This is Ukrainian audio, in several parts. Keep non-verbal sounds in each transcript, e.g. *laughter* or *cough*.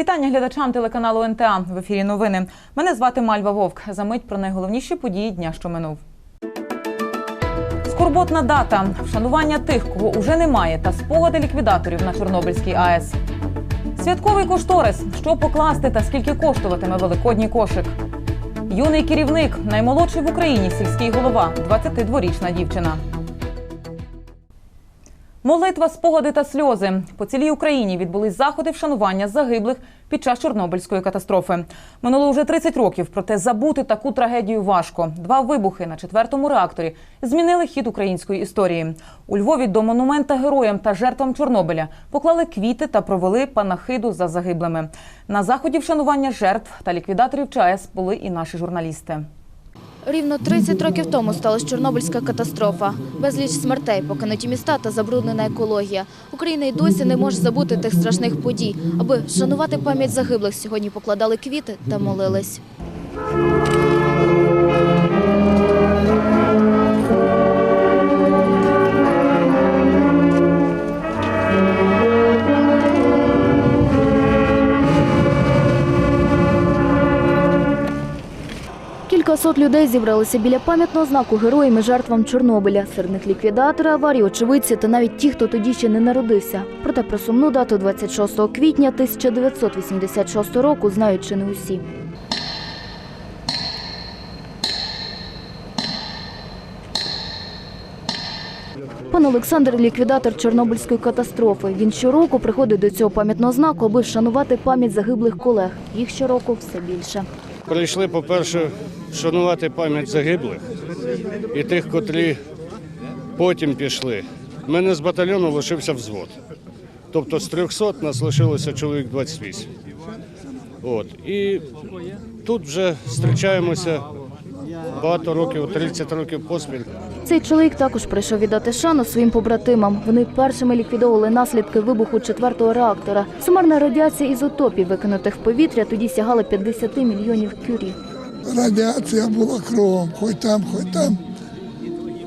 Вітання глядачам телеканалу НТА. В ефірі новини. Мене звати Мальва Вовк. За мить про найголовніші події дня, що минув. Скорботна дата, вшанування тих, кого уже немає, та спогади ліквідаторів на Чорнобильській АЕС. Святковий кошторис. Що покласти та скільки коштуватиме великодній кошик. Юний керівник, наймолодший в Україні сільський голова, 22-річна дівчина. Молитва, спогади та сльози. По цілій Україні відбулись заходи вшанування загиблих під час Чорнобильської катастрофи. Минуло вже 30 років, проте забути таку трагедію важко. Два вибухи на четвертому реакторі змінили хід української історії. У Львові до монумента героям та жертвам Чорнобиля поклали квіти та провели панахиду за загиблими. На заході вшанування жертв та ліквідаторів ЧАЕС були і наші журналісти. Рівно 30 років тому сталася Чорнобильська катастрофа. Безліч смертей, покинуті міста та забруднена екологія. Україна й досі не може забути тих страшних подій. Аби шанувати пам'ять загиблих, сьогодні покладали квіти та молились. Кількасот людей зібралися біля пам'ятного знаку героям і жертвам Чорнобиля. Серед них ліквідатори аварії, очевидці та навіть ті, хто тоді ще не народився. Проте про сумну дату 26 квітня 1986 року знають чи не усі. Пан Олександр ліквідатор Чорнобильської катастрофи. Він щороку приходить до цього пам'ятного знаку, аби вшанувати пам'ять загиблих колег. Їх щороку все більше. Прийшли, по-перше, шанувати пам'ять загиблих і тих, котрі потім пішли. У мене з батальйону лишився взвод. Тобто з 300 нас лишилося чоловік 28. От. І тут вже зустрічаємося багато років, 30 років поспіль. Цей чоловік також прийшов віддати шану своїм побратимам. Вони першими ліквідовували наслідки вибуху четвертого реактора. Сумарна радіація ізотопів, викинутих в повітря, тоді сягала 50 мільйонів кюрі. Радіація була кругом, хоч там, хоч там.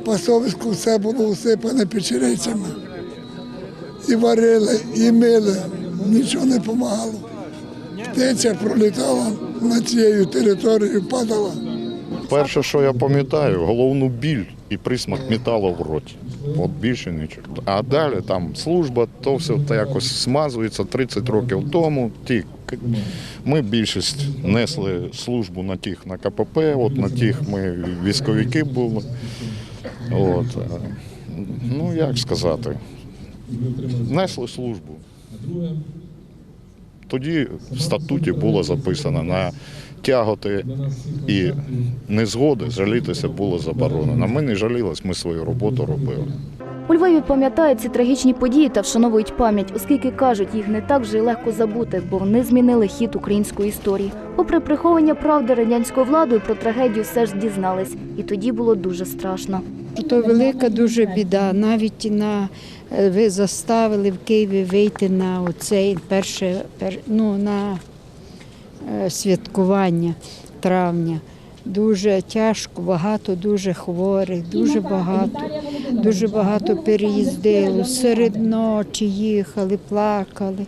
Пасовиську все було усипане печерицями. І варили, і мили, нічого не допомагало. Птиця пролітала над цією територією, падала. Перше, що я пам'ятаю, головну біль і присмак металу в роті. От більше нічого. А далі там служба, то все та якось смазується 30 років тому. Ті, ми більшість несли службу на тих на КПП, от на тих ми військовики були. От. е, Ну, як сказати, несли службу. Тоді в статуті було записано на тяготи і незгоди жалітися було заборонено. Ми не жалілись, ми свою роботу робили. У Львові пам'ятають ці трагічні події та вшановують пам'ять, оскільки кажуть, їх не так вже й легко забути, бо вони змінили хід української історії. Попри приховання правди радянською владою, про трагедію все ж дізнались, і тоді було дуже страшно. То велика дуже біда. Навіть на е, ви заставили в Києві вийти на оцей перше, пер, ну, на е, святкування травня. Дуже тяжко, багато дуже хворих, дуже багато, дуже багато переїздило. Серед ночі їхали, плакали.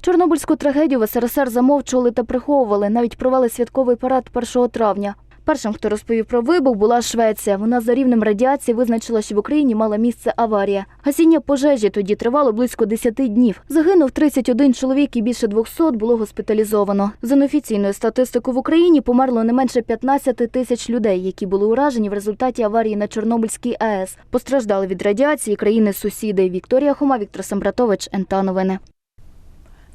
Чорнобильську трагедію в СРСР замовчували та приховували, навіть провели святковий парад 1 травня. Першим, хто розповів про вибух, була Швеція. Вона за рівнем радіації визначила, що в Україні мала місце аварія. Гасіння пожежі тоді тривало близько 10 днів. Загинув 31 чоловік і більше 200 було госпіталізовано. За неофіційною статистикою в Україні померло не менше 15 тисяч людей, які були уражені в результаті аварії на Чорнобильській АЕС. Постраждали від радіації країни-сусіди. Вікторія Хома, Віктор Самбратович, НТА Новини.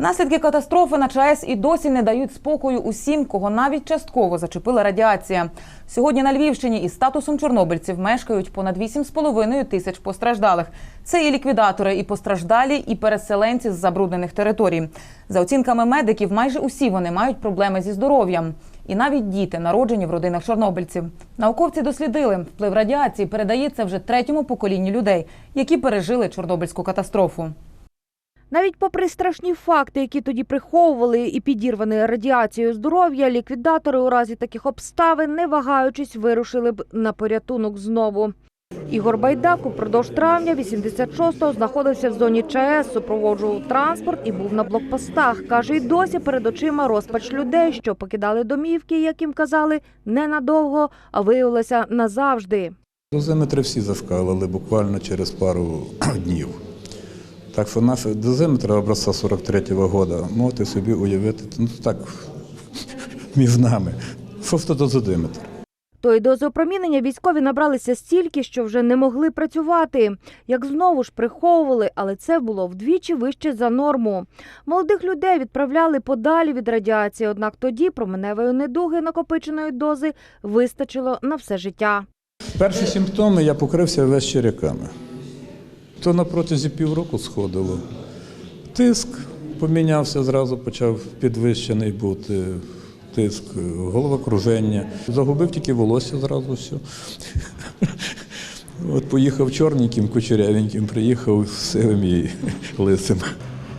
Наслідки катастрофи на ЧАЕС і досі не дають спокою усім, кого навіть частково зачепила радіація. Сьогодні на Львівщині із статусом чорнобильців мешкають понад 8,5 тисяч постраждалих. Це і ліквідатори, і постраждалі, і переселенці з забруднених територій. За оцінками медиків, майже усі вони мають проблеми зі здоров'ям. І навіть діти, народжені в родинах чорнобильців. Науковці дослідили, вплив радіації передається вже третьому поколінню людей, які пережили Чорнобильську катастрофу. Навіть попри страшні факти, які тоді приховували і підірване радіацією здоров'я, ліквідатори у разі таких обставин, не вагаючись, вирушили б на порятунок знову. Ігор Байдак упродовж травня 86-го знаходився в зоні ЧАЕС, супроводжував транспорт і був на блокпостах. Каже, і досі перед очима розпач людей, що покидали домівки, як їм казали, ненадовго, а виявилося назавжди. Дозиметри всі зашкалили буквально через пару *clears throat* днів. Так що наші дозиметри образця 43-го року, можете собі уявити, ну так, між нами. Що ж то дозиметр? Тої дози опромінення військові набралися стільки, що вже не могли працювати. Як знову ж приховували, але це було вдвічі вище за норму. Молодих людей відправляли подалі від радіації, однак тоді променевої недуги накопиченої дози вистачило на все життя. Перші симптоми я покрився весь черяками. То на протязі півроку сходило. Тиск помінявся, зразу почав підвищений бути. Тиск, головокруження. Загубив тільки волосся зразу все. *laughs* От поїхав чорненьким, кучерявеньким, приїхав сивим і *laughs* лисим.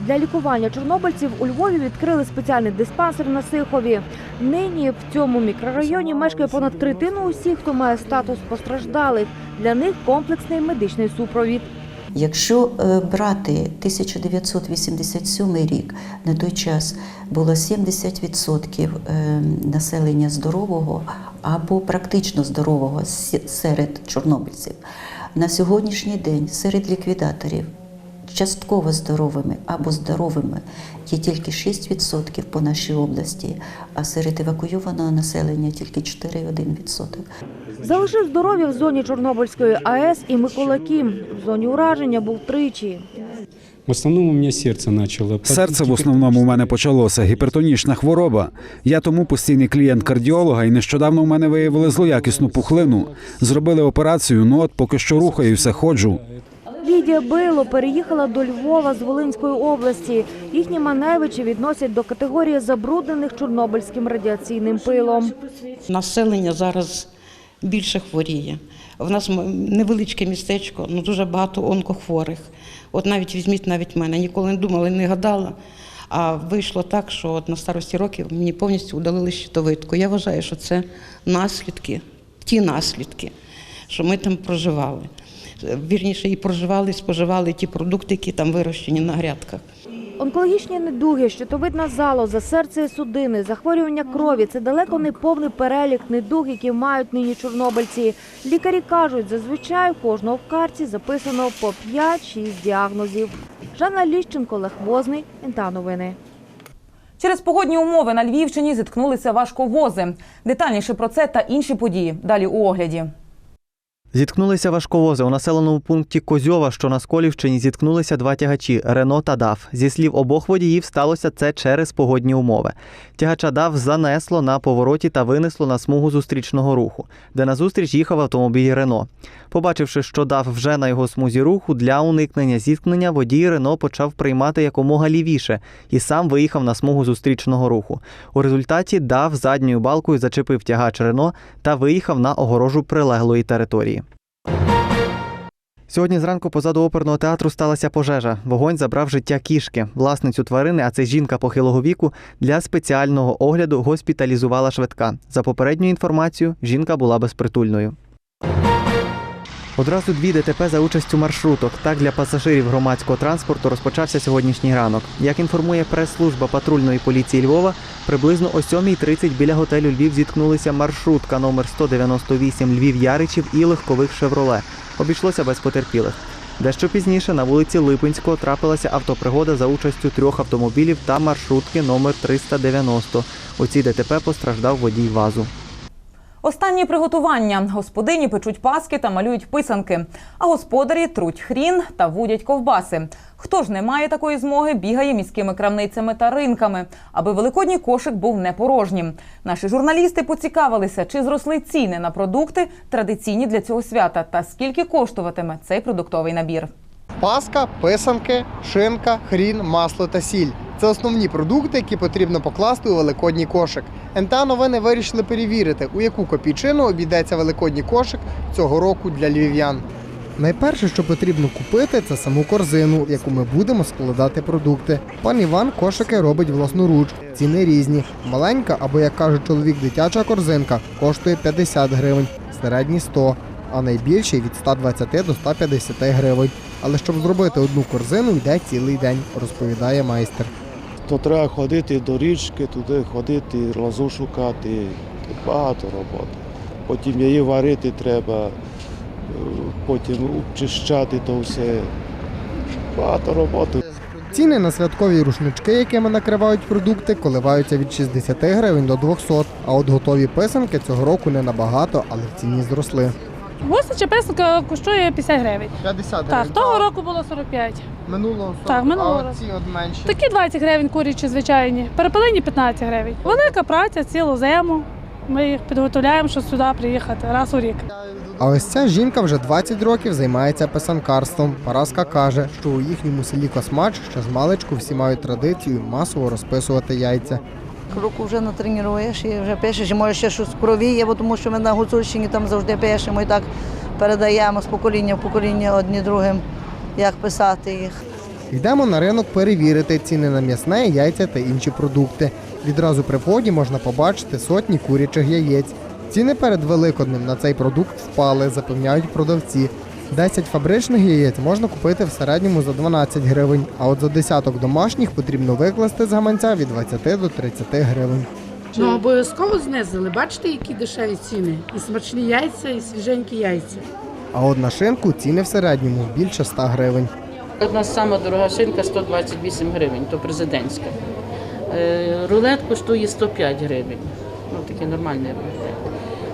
Для лікування чорнобильців у Львові відкрили спеціальний диспансер на Сихові. Нині в цьому мікрорайоні мешкає понад третину усіх, хто має статус постраждалих. Для них комплексний медичний супровід. Якщо е, брати 1987 рік, на той час було 70% е, населення здорового або практично здорового серед чорнобильців. На сьогоднішній день серед ліквідаторів частково здоровими або здоровими є тільки 6% по нашій області, а серед евакуйованого населення тільки 4,1%. Залишив здоров'я в зоні Чорнобильської АЕС і Микола Кім. В зоні ураження був тричі. В основному у мене серце почало. Серце в основному у мене почалося гіпертонічна хвороба. Я тому постійний клієнт кардіолога, і нещодавно у мене виявили злоякісну пухлину. Зробили операцію, ну от поки що рухаюся, ходжу. Лідія Било переїхала до Львова з Волинської області. Їхні маневичі відносять до категорії забруднених чорнобильським радіаційним пилом. Населення зараз більше хворіє. В нас невеличке містечко, ну дуже багато онкохворих. От навіть візьміть навіть мене, ніколи не думала, не гадала. А вийшло так, що от на старості років мені повністю удалили щитовидку. Я вважаю, що це наслідки, ті наслідки, що ми там проживали. Вірніше, і проживали, і споживали ті продукти, які там вирощені на грядках. Онкологічні недуги, щитовидна залоза, серце і судини, захворювання крові це далеко не повний перелік недуг, які мають нині чорнобильці. Лікарі кажуть, зазвичай у кожного в карті записано по 5-6 діагнозів. Жанна Ліщенко, Лех Возний, НТА Новини. Через погодні умови на Львівщині зіткнулися важковози. Детальніше про це та інші події далі у огляді. Зіткнулися важковози у населеному пункті Козьова, що на Сколівщині зіткнулися два тягачі Рено та ДАФ. Зі слів обох водіїв, сталося це через погодні умови. Тягача ДАФ занесло на повороті та винесло на смугу зустрічного руху, де назустріч їхав автомобіль Рено. Побачивши, що ДАФ вже на його смузі руху, для уникнення зіткнення водій Рено почав приймати якомога лівіше і сам виїхав на смугу зустрічного руху. У результаті ДАФ задньою балкою зачепив тягач Рено та виїхав на огорожу прилеглої території. Сьогодні зранку позаду оперного театру сталася пожежа. Вогонь забрав життя кішки. Власницю тварини, а це жінка похилого віку, для спеціального огляду госпіталізувала швидка. За попередньою інформацією, жінка була безпритульною. Одразу дві ДТП за участю маршруток. Так для пасажирів громадського транспорту розпочався сьогоднішній ранок. Як інформує прес-служба патрульної поліції Львова, приблизно о 7.30 біля готелю Львів зіткнулися маршрутка номер 198 Львів Яричів і легкових Шевроле. Обійшлося без потерпілих. Дещо пізніше на вулиці Липинського трапилася автопригода за участю трьох автомобілів та маршрутки номер 390. У цій ДТП постраждав водій вазу. Останні приготування. Господині печуть паски та малюють писанки, а господарі труть хрін та вудять ковбаси. Хто ж не має такої змоги, бігає міськими крамницями та ринками, аби великодній кошик був не порожнім. Наші журналісти поцікавилися, чи зросли ціни на продукти традиційні для цього свята, та скільки коштуватиме цей продуктовий набір. Паска, писанки, шинка, хрін, масло та сіль. Це основні продукти, які потрібно покласти у великодній кошик. НТА новини вирішили перевірити, у яку копійчину обійдеться великодній кошик цього року для львів'ян. Найперше, що потрібно купити, це саму корзину, в яку ми будемо складати продукти. Пан Іван кошики робить власноруч. Ціни різні. Маленька або, як каже чоловік, дитяча корзинка коштує 50 гривень, середні 100. А найбільший від 120 до 150 гривень. Але щоб зробити одну корзину, йде цілий день, розповідає майстер. То треба ходити до річки, туди ходити, лозу шукати. Багато роботи. Потім її варити треба, е, потім обчищати то все. Багато роботи. Ціни на святкові рушнички, якими накривають продукти, коливаються від 60 гривень до 200, а от готові писанки цього року не набагато, але в ціні зросли. Гусяча писанка коштує 50 гривень. 50 Так, того року було 45. Минулого Так, минулого а року. ці от менші. Такі 20 гривень курячі звичайні. Перепелині 15 гривень. Велика праця цілу зиму. Ми їх підготовляємо, щоб сюди приїхати раз у рік. А ось ця жінка вже 20 років займається писанкарством. Параска каже, що у їхньому селі Космач ще з маличку всі мають традицію масово розписувати яйця. Року вже натренуєш і вже пишеш, і може ще щось в крові є, бо тому що ми на Гуцульщині там завжди пишемо і так передаємо з покоління в покоління одні другим, як писати їх. Йдемо на ринок перевірити ціни на м'ясне, яйця та інші продукти. Відразу при вході можна побачити сотні курячих яєць. Ціни перед Великоднем на цей продукт впали, запевняють продавці. 10 фабричних яєць можна купити в середньому за 12 гривень, а от за десяток домашніх потрібно викласти з гаманця від 20 до 30 гривень. Ну, обов'язково знизили. Бачите, які дешеві ціни? І смачні яйця, і свіженькі яйця. А от на шинку ціни в середньому більше 100 гривень. Одна сама дорога шинка 128 гривень, то президентська. Е, Рулет коштує 105 гривень. Ну, такий нормальний рулет.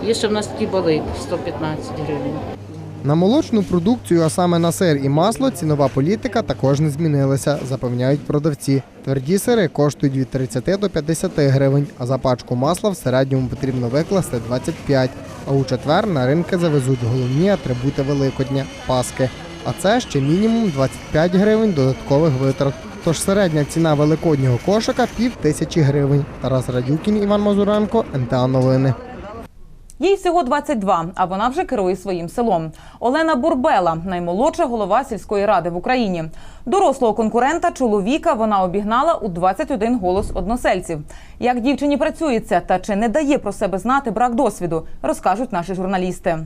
Є ще в нас такі бали 115 гривень. На молочну продукцію, а саме на сир і масло, цінова політика також не змінилася, запевняють продавці. Тверді сири коштують від 30 до 50 гривень, а за пачку масла в середньому потрібно викласти 25. А у четвер на ринки завезуть головні атрибути Великодня Паски. А це ще мінімум 25 гривень додаткових витрат. Тож середня ціна великоднього кошика пів тисячі гривень. Тарас Радюкін, Іван Мазуренко, НТА Новини. Їй всього 22, а вона вже керує своїм селом. Олена Бурбела, наймолодша голова сільської ради в Україні. Дорослого конкурента чоловіка вона обігнала у 21 голос односельців. Як дівчині працюється та чи не дає про себе знати брак досвіду, розкажуть наші журналісти.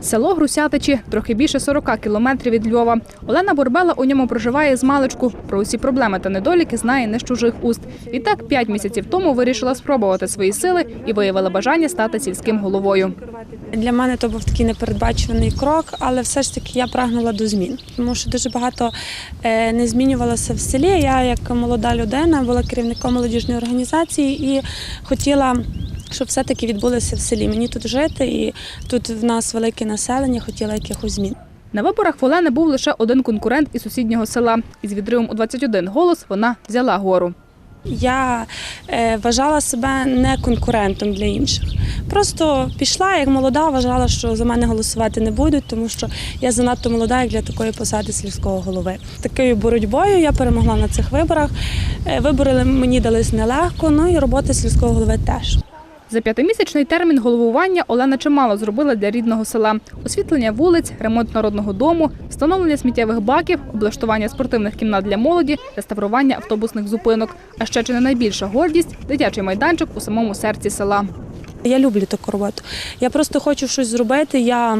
Село Грусятичі, трохи більше 40 кілометрів від Львова. Олена Бурбела у ньому проживає з маличку. Про усі проблеми та недоліки знає не з чужих уст. Відтак, п'ять місяців тому вирішила спробувати свої сили і виявила бажання стати сільським головою. Для мене то був такий непередбачуваний крок, але все ж таки я прагнула до змін, тому що дуже багато е, не змінювалося в селі. Я, як молода людина, була керівником молодіжної організації і хотіла. Щоб все-таки відбулося в селі. Мені тут жити, і тут в нас велике населення, хотіла якихось змін. На виборах в Олени був лише один конкурент із сусіднього села. Із відривом у 21 голос вона взяла гору. Я е, вважала себе не конкурентом для інших. Просто пішла як молода, вважала, що за мене голосувати не будуть, тому що я занадто молода як для такої посади сільського голови. Такою боротьбою я перемогла на цих виборах. Е, Вибори мені дались нелегко, ну і робота сільського голови теж. За п'ятимісячний термін головування Олена чимало зробила для рідного села: освітлення вулиць, ремонт народного дому, встановлення сміттєвих баків, облаштування спортивних кімнат для молоді, реставрування автобусних зупинок. А ще чи не найбільша гордість дитячий майданчик у самому серці села. Я люблю таку роботу. Я просто хочу щось зробити. Я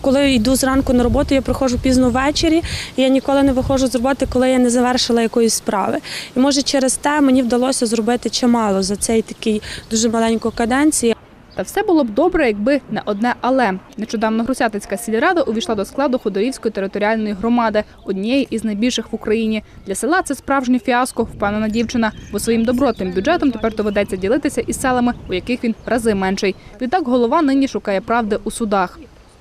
коли йду зранку на роботу, я приходжу пізно ввечері. і Я ніколи не виходжу з роботи, коли я не завершила якоїсь справи. І може через те мені вдалося зробити чимало за цей такий дуже маленьку каденцію. Та все було б добре, якби не одне але. Нещодавно Грусятицька сільрада увійшла до складу Ходорівської територіальної громади, однієї із найбільших в Україні. Для села це справжнє фіаско, впевнена дівчина, бо своїм добротним бюджетом тепер доведеться ділитися із селами, у яких він в рази менший. Відтак голова нині шукає правди у судах.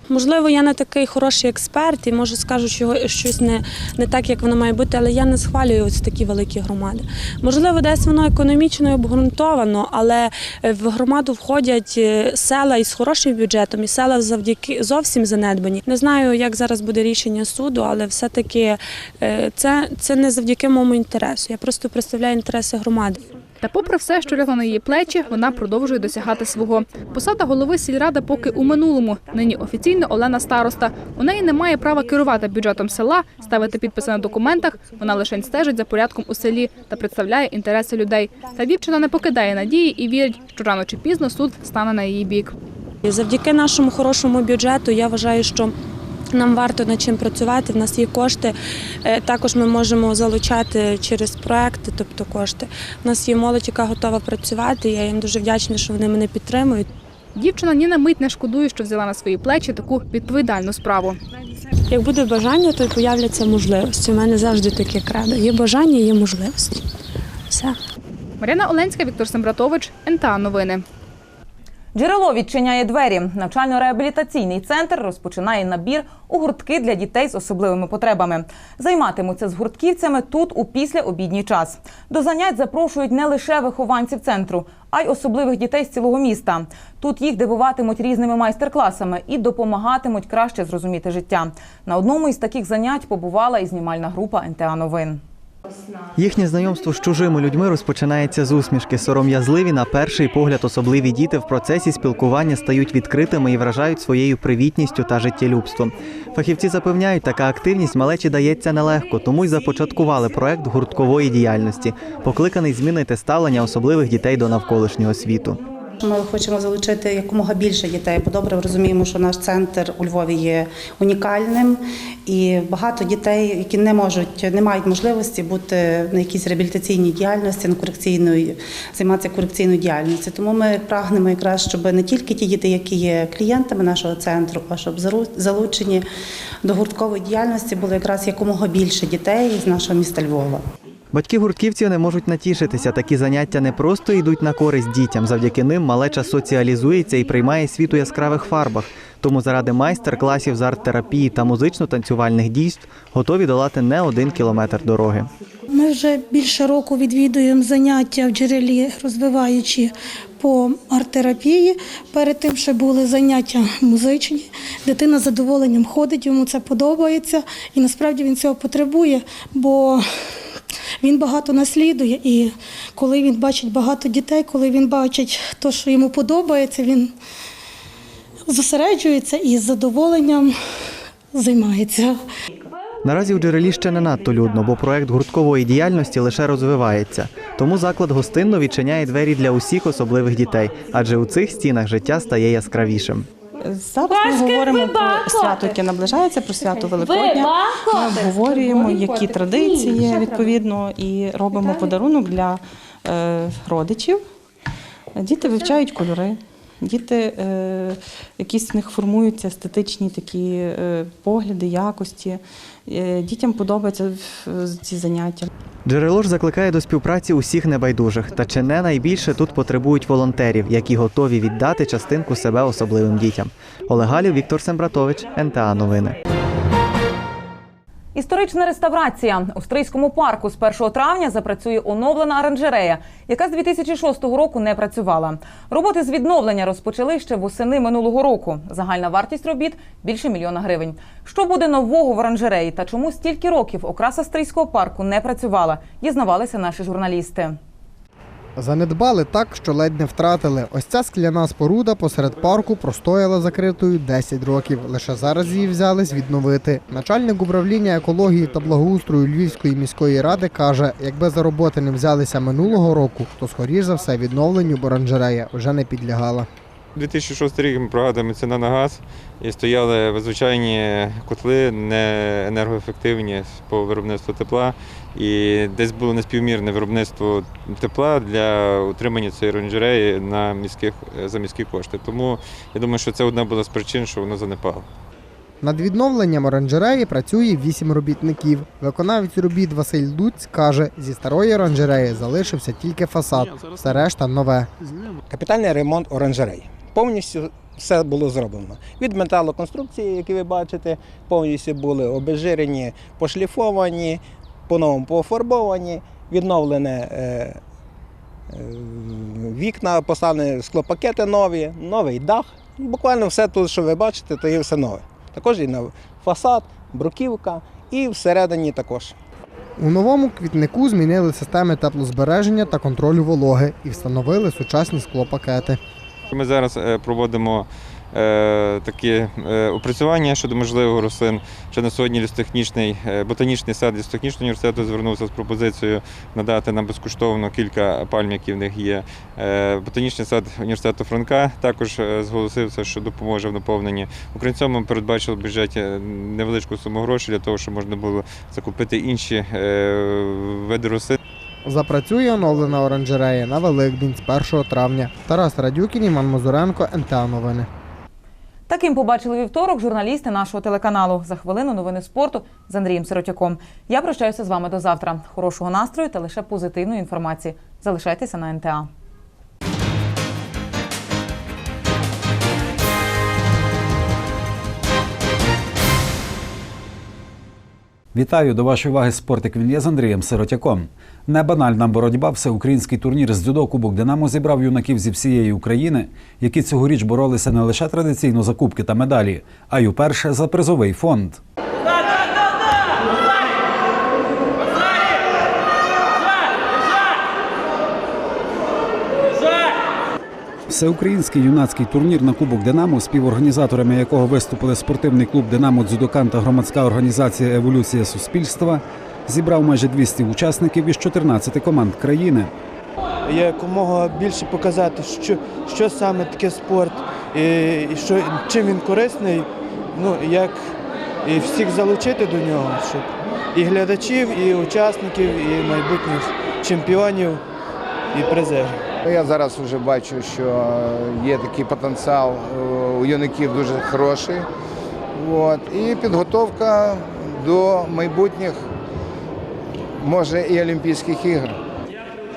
Можливо, я не такий хороший експерт і може скажу, що щось не, не так, як воно має бути, але я не схвалюю ось такі великі громади. Можливо, десь воно економічно і обґрунтовано, але е, в громаду входять е, села із хорошим бюджетом, і села завдяки зовсім занедбані. Не знаю, як зараз буде рішення суду, але все-таки е, це, це не завдяки моєму інтересу. Я просто представляю інтереси громади. Та попри все, що лягло на її плечі, вона продовжує досягати свого. Посада голови сільради поки у минулому. Нині офіційно Олена староста. У неї немає права керувати бюджетом села, ставити підписи на документах. Вона лише стежить за порядком у селі та представляє інтереси людей. Та дівчина не покидає надії і вірить, що рано чи пізно суд стане на її бік. Завдяки нашому хорошому бюджету я вважаю, що нам варто над чим працювати. В нас є кошти. Е, Також ми можемо залучати через проекти, тобто кошти. У нас є молодь, яка готова працювати. Я їм дуже вдячна, що вони мене підтримують. Дівчина ні на мить не шкодує, що взяла на свої плечі таку відповідальну справу. Як буде бажання, то й появляться можливості. У мене завжди таке кредо. Є бажання, є можливості. Все. Мар'яна Оленська, Віктор Сембратович, НТА Новини. Джерело відчиняє двері. Навчально-реабілітаційний центр розпочинає набір у гуртки для дітей з особливими потребами. Займатимуться з гуртківцями тут у післяобідній час. До занять запрошують не лише вихованців центру, а й особливих дітей з цілого міста. Тут їх дивуватимуть різними майстер-класами і допомагатимуть краще зрозуміти життя. На одному із таких занять побувала і знімальна група НТА Новин. Їхнє знайомство з чужими людьми розпочинається з усмішки. Сором'язливі на перший погляд особливі діти в процесі спілкування стають відкритими і вражають своєю привітністю та життєлюбством. Фахівці запевняють, така активність малечі дається нелегко, тому й започаткували проект гурткової діяльності, покликаний змінити ставлення особливих дітей до навколишнього світу. Ми хочемо залучити якомога більше дітей, бо добре розуміємо, що наш центр у Львові є унікальним, і багато дітей, які не можуть, не мають можливості бути на якійсь реабілітаційній діяльності, на корекційної займатися корекційною діяльністю. Тому ми прагнемо якраз, щоб не тільки ті діти, які є клієнтами нашого центру, а щоб залучені до гурткової діяльності було якраз якомога більше дітей з нашого міста Львова. Батьки гуртківців не можуть натішитися. Такі заняття не просто йдуть на користь дітям. Завдяки ним малеча соціалізується і приймає світ у яскравих фарбах. Тому заради майстер-класів з арт-терапії та музично-танцювальних дійств готові долати не один кілометр дороги. Ми вже більше року відвідуємо заняття в джерелі, розвиваючи по арт-терапії. Перед тим ще були заняття музичні. Дитина з задоволенням ходить, йому це подобається, і насправді він цього потребує, бо він багато наслідує. І коли він бачить багато дітей, коли він бачить те, що йому подобається, він зосереджується і з задоволенням займається. Наразі у джерелі ще не надто людно, бо проект гурткової діяльності лише розвивається. Тому заклад гостинно відчиняє двері для усіх особливих дітей, адже у цих стінах життя стає яскравішим. Зараз ми говоримо про свято, яке наближається, про свято Великодня. Ми обговорюємо, які традиції є відповідно, і робимо подарунок для е, родичів. Діти вивчають кольори. Діти, е, якісь в них формуються естетичні такі е, погляди, якості. Е, дітям подобаються ці заняття. Джерело ж закликає до співпраці усіх небайдужих, та чи не найбільше тут потребують волонтерів, які готові віддати частинку себе особливим дітям. Олег Галів, Віктор Сембратович, НТА Новини. Історична реставрація у Стрийському парку з 1 травня запрацює оновлена оранжерея, яка з 2006 року не працювала. Роботи з відновлення розпочали ще восени минулого року. Загальна вартість робіт більше мільйона гривень. Що буде нового в оранжереї та чому стільки років окраса Стрийського парку не працювала, дізнавалися наші журналісти. Занедбали так, що ледь не втратили. Ось ця скляна споруда посеред парку простояла закритою 10 років. Лише зараз її взялись відновити. Начальник управління екології та благоустрою Львівської міської ради каже, якби за роботи не взялися минулого року, то скоріш за все відновленню боранжерея вже не підлягала. 2006 рік ми пригадуємо ціна на газ і стояли звичайні котли не енергоефективні по виробництву тепла. І десь було неспівмірне виробництво тепла для утримання цієї оранжереї на міських за міські кошти. Тому я думаю, що це одна була з причин, що воно занепало. Над відновленням оранжереї працює вісім робітників. Виконавець робіт Василь Дуць каже, зі старої оранжереї залишився тільки фасад, все решта нове. Капітальний ремонт оранжерей. Повністю все було зроблено. Від металоконструкції, які ви бачите, повністю були обезжирені, пошліфовані, по-новому пофарбовані, відновлене е, е, вікна, поставлені склопакети нові, новий дах. Буквально все тут, що ви бачите, то є все нове. Також і на фасад, бруківка і всередині також. У новому квітнику змінили системи теплозбереження та контролю вологи і встановили сучасні склопакети. Ми зараз е, проводимо е, такі е, опрацювання щодо можливого рослин. Ще на сьогодні лісотехнічний, е, ботанічний сад лісотехнічного університету звернувся з пропозицією надати нам безкоштовно кілька пальм, які в них є. Ботанічний сад університету Франка також зголосився, що допоможе в наповненні. Окрім ми передбачили в бюджеті невеличку суму грошей для того, щоб можна було закупити інші види рослин. Запрацює оновлена оранжерея на Великдень з 1 травня. Тарас Радюкін, Іван Мазуренко, НТА Новини. Таким побачили вівторок журналісти нашого телеканалу. За хвилину новини спорту з Андрієм Сиротяком. Я прощаюся з вами до завтра. Хорошого настрою та лише позитивної інформації. Залишайтеся на НТА. Вітаю до вашої уваги спортик він є з Андрієм Сиротяком. Небанальна боротьба, всеукраїнський турнір з дзюдо Кубок Динамо зібрав юнаків зі всієї України, які цьогоріч боролися не лише традиційно за кубки та медалі, а й уперше за призовий фонд. Всеукраїнський юнацький турнір на Кубок Динамо, співорганізаторами якого виступили спортивний клуб Динамо Дзюдокан та громадська організація Еволюція суспільства, зібрав майже 200 учасників із 14 команд країни. якомога більше показати, що, що саме таке спорт, і, що, чим він корисний, ну, як і всіх залучити до нього, щоб і глядачів, і учасників, і майбутніх чемпіонів, і призерів. Я зараз вже бачу, що є такий потенціал е, у юнаків дуже хороший. От. І підготовка до майбутніх, може, і Олімпійських ігор.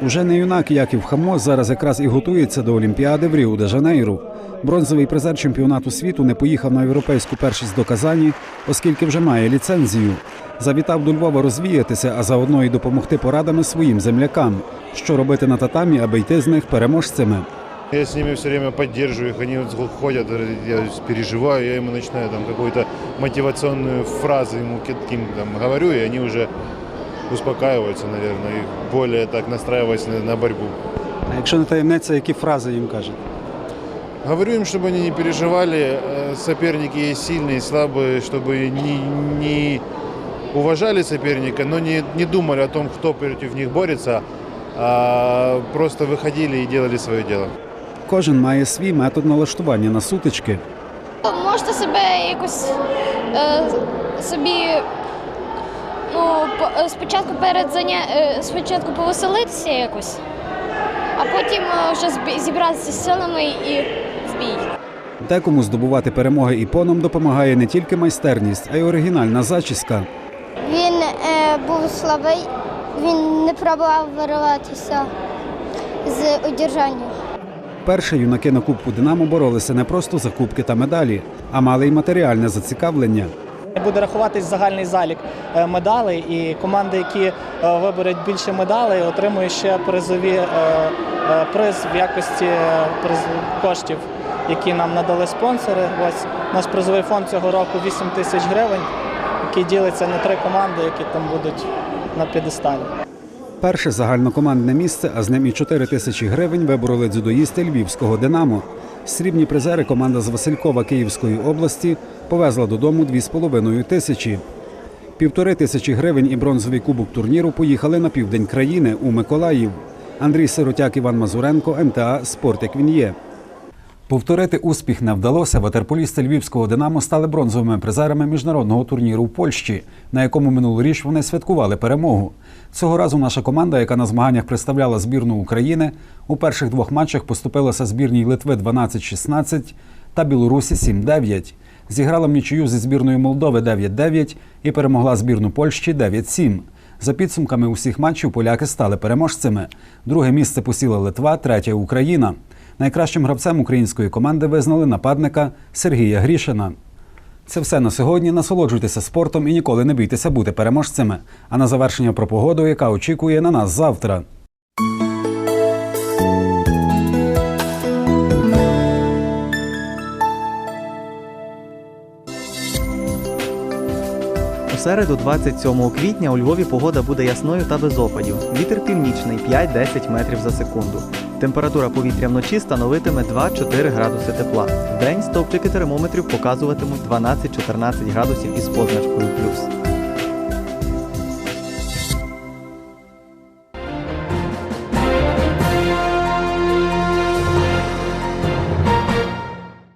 Уже не юнак Яків Хамо зараз якраз і готується до Олімпіади в Ріо де Жанейру. Бронзовий призер чемпіонату світу не поїхав на європейську першість до Казані, оскільки вже має ліцензію. Завітав до Львова розвіятися, а заодно й допомогти порадами своїм землякам, що робити на татамі, аби йти з них переможцями. Я с ними все время поддерживаю их, они вот ходят, я переживаю, я ему начинаю там какую-то мотивационную фразу ему каким там говорю, и они уже успокаиваются, наверное, и более так настраиваются на, на борьбу. А якщо не таємниця, які фрази їм кажуть? Говорю им, чтобы они не переживали, э, соперники есть сильные, слабые, чтобы не, не уважали соперника, но не, не думали о том, кто против них борется, а просто выходили и делали свое дело. Кожен має свій метод налаштування на сутички. Можете себе якось е, собі ну, по- е, спочатку перед заня... е, спочатку повеселитися якось, а потім е, вже збі- зібратися з силами і в бій. Декому здобувати перемоги іпоном допомагає не тільки майстерність, а й оригінальна зачіска. Він е, був слабий, він не пробував вириватися з удержання. Перше юнаки на Кубку Динамо боролися не просто за кубки та медалі, а мали й матеріальне зацікавлення. Буде рахуватись загальний залік е, медалей, і команди, які е, виберуть більше медалей, отримують ще призові е, приз в якості приз коштів, які нам надали спонсори. Ось наш призовий фонд цього року 8 тисяч гривень, який ділиться на три команди, які там будуть на п'єдесталі. Перше загальнокомандне місце, а з ним і 4 тисячі гривень вибороли дзюдоїсти львівського Динамо. Срібні призери команда з Василькова Київської області повезла додому 2,5 тисячі. Півтори тисячі гривень і бронзовий кубок турніру поїхали на південь країни у Миколаїв. Андрій Сиротяк, Іван Мазуренко, МТА Спорт як він є. Повторити успіх не вдалося. Ватерполісти львівського Динамо стали бронзовими призерами міжнародного турніру в Польщі, на якому минулоріч вони святкували перемогу. Цього разу наша команда, яка на змаганнях представляла збірну України, у перших двох матчах поступилася збірній Литви 12-16 та Білорусі 7-9. Зіграла в нічию зі збірною Молдови 9-9 і перемогла збірну Польщі 9-7. За підсумками усіх матчів поляки стали переможцями. Друге місце посіла Литва, третє Україна. Найкращим гравцем української команди визнали нападника Сергія Грішина. Це все на сьогодні. Насолоджуйтеся спортом і ніколи не бійтеся бути переможцями. А на завершення про погоду, яка очікує на нас завтра. У середу, 27 квітня, у Львові погода буде ясною та без опадів. Вітер північний 5-10 метрів за секунду. Температура повітря вночі становитиме 2-4 градуси тепла. В день стовпчики термометрів показуватимуть 12-14 градусів із позначкою плюс.